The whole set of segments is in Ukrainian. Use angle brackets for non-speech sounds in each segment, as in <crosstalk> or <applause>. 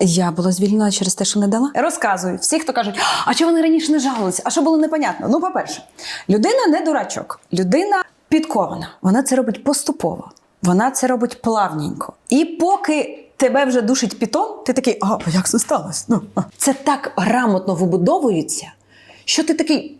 Я була звільнена через те, що не дала. Розказую. Всі, хто кажуть, а чого вони раніше не жалувалися? А що було непонятно? Ну, по-перше, людина не дурачок, людина підкована. Вона це робить поступово. Вона це робить плавненько. І поки тебе вже душить пітон, ти такий, а як це сталося? Ну, а». це так грамотно вибудовується, що ти такий.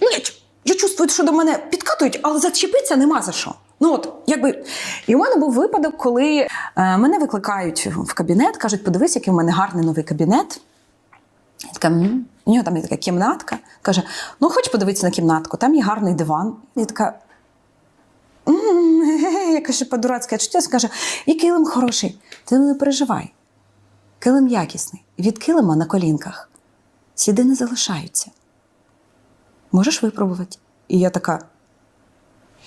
Ну, я, я чувствую, що до мене підкатують, але зачепитися нема за що. Ну от, якби. І у мене був випадок, коли е, мене викликають в кабінет, кажуть, подивись, який у мене гарний новий кабінет. Я така, «М». у нього там є така кімнатка. Каже: ну, хоч подивитися на кімнатку, там є гарний диван. І така. «М, ге-ге», <laughs> Я каже, по-дурацьки чуття, каже, і килим хороший. Ти не переживай. Килим якісний. Від килима на колінках сліди не залишаються. Можеш випробувати? І я така.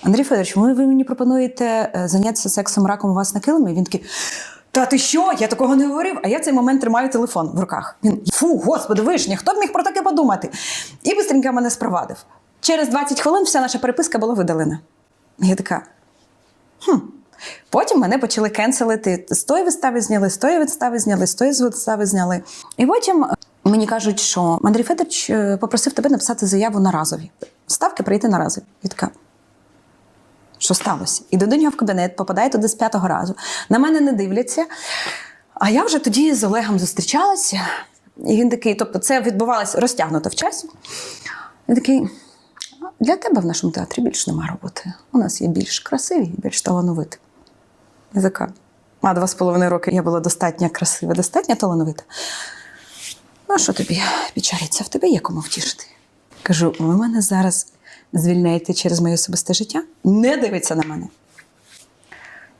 Андрій Федорович, ви, мені пропонуєте е, зайнятися сексом раком у вас на килимі? Він такий. Та ти що? Я такого не говорив. А я цей момент тримаю телефон в руках. Він фу, господи, вишня, хто б міг про таке подумати? І бистренько мене спровадив. Через 20 хвилин вся наша переписка була видалена. Я така. Хм. Потім мене почали кенселити. З тої вистави зняли, з тої вистави зняли, з тої вистави зняли. І потім е, мені кажуть, що Андрій Федорович е, попросив тебе написати заяву на разові. Ставки прийти на разові. І така. Що сталося? Іду до нього в кабінет, попадаю туди з п'ятого разу. На мене не дивляться. А я вже тоді з Олегом зустрічалася. І він такий, тобто, це відбувалося розтягнуто в часі. Він такий: для тебе в нашому театрі більш нема роботи. У нас є більш красиві, більш талановиті. Я така. А два з половиною роки я була достатньо красива, достатньо талановита. Ну, а що тобі печалиться? В тебе є кому втішити. Кажу, ви мене зараз звільняєте через моє особисте життя? Не дивиться на мене.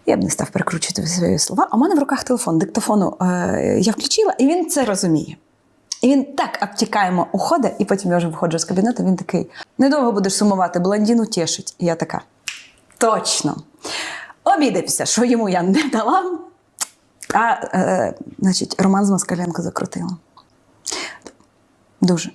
Я б не став перекручувати свої слова. А в мене в руках телефон, диктофону е, я включила, і він це розуміє. І він так обтікаємо уходить, і потім я вже виходжу з кабінету. Він такий: недовго будеш сумувати, блондину тішить. І я така. Точно. Обідався, що йому я не дала. А, е, значить, Роман з Москаленко закрутила. Дуже.